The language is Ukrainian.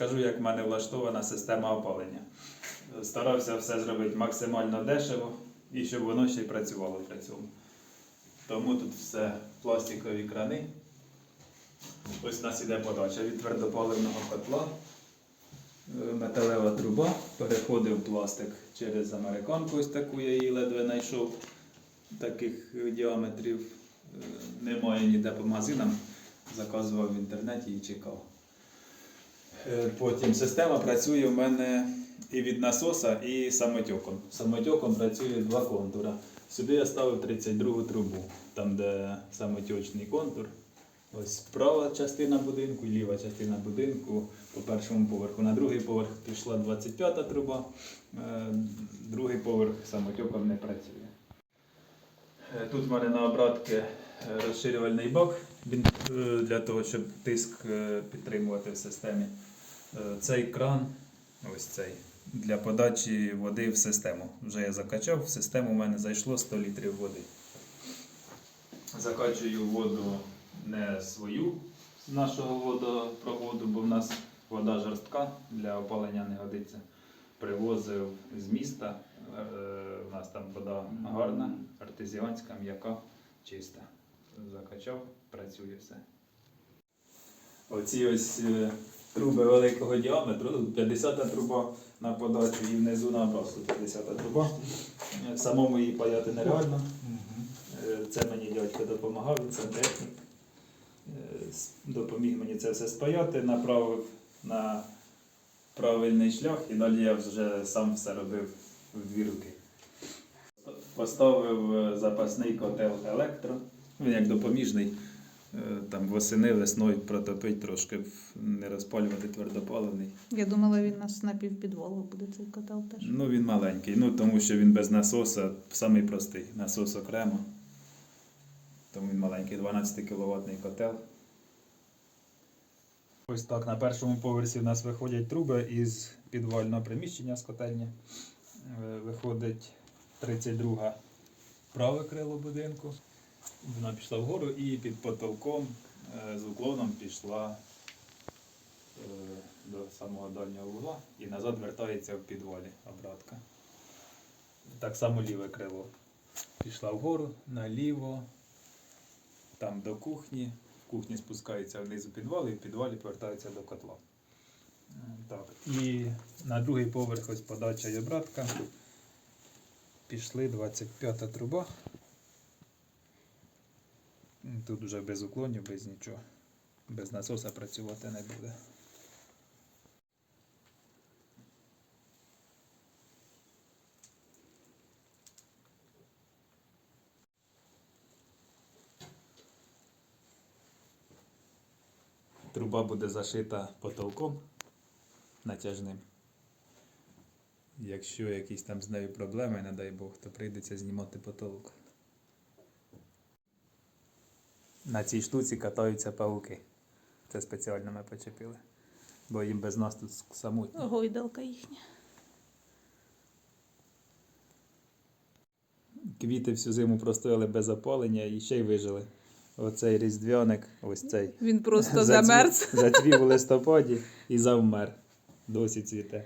розкажу, як в мене влаштована система опалення. Старався все зробити максимально дешево і щоб воно ще й працювало при цьому. Тому тут все пластикові крани. Ось у нас іде подача від твердопаливного котла. Е, Металева труба, переходив пластик через американку, ось таку я її ледве знайшов. Таких е, діаметрів е, немає ніде по магазинам. Заказував в інтернеті і чекав. Е, Потім система працює в мене і від насоса, і самотьоком. Самотьоком працює два контура. Сюди я ставив 32 трубу, там де самотьочний контур. Ось права частина будинку ліва частина будинку по першому поверху. На другий поверх пішла 25 труба, е, другий поверх самотьоком не працює. Е, Тут в мене на обратки е, розширювальний бак е, для того, щоб тиск підтримувати в системі. Цей кран, ось цей, для подачі води в систему. Вже я закачав, в систему в мене зайшло 100 літрів води. Закачую воду не свою з нашого водопроводу, бо в нас вода жорстка для опалення не годиться. Привозив з міста. Е, У нас там вода гарна, артезіанська, м'яка, чиста. Закачав, працює все. Оці ось е, труби великого діаметру, тут 50 труба на подачу і внизу на образку 50 труба. Е, Самому її паяти нереально. Е, Це мені дядько допомагав, він сантехнік. Е, Допоміг мені це все спаяти, направив на правильний шлях і далі я вже сам все робив в дві руки. Поставив е, запасний котел електро, він як допоміжний. Е, Там восени весною протопить трошки, не розпалювати твердопаливний. Я думала, він у нас на півпідвалу буде цей котел теж. Ну він маленький, ну тому що він без насоса, самий простий. Насос окремо. Тому він маленький, 12 кВт котел. Ось так на першому поверсі в нас виходять труби із підвального приміщення з котельні. Е, Виходить 32 праве крило будинку. Вона пішла вгору і під потолком е, з уклоном пішла е, до самого дальнього вугла і назад вертається в підвалі обратка. Так само ліве крило. Пішла вгору, наліво, там до кухні. Кухні спускається вниз у підвал і в підвалі повертається до котла. Так. І на другий поверх ось подача і обратка. Пішли 25-та труба. Тут вже без уклонів, без нічого. Без насоса працювати не буде. Труба буде зашита потолком натяжним. Якщо якісь там з нею проблеми, не дай Бог, то прийдеться знімати потолок. На цій штуці катаються пауки. Це спеціально ми почепили. Бо їм без нас тут самотньо. Гойдалка їхня. Квіти всю зиму простояли без опалення і ще й вижили. Оцей різдвяник, ось цей. Він просто замерз. Зацвів у листопаді і завмер. Досі цвіте.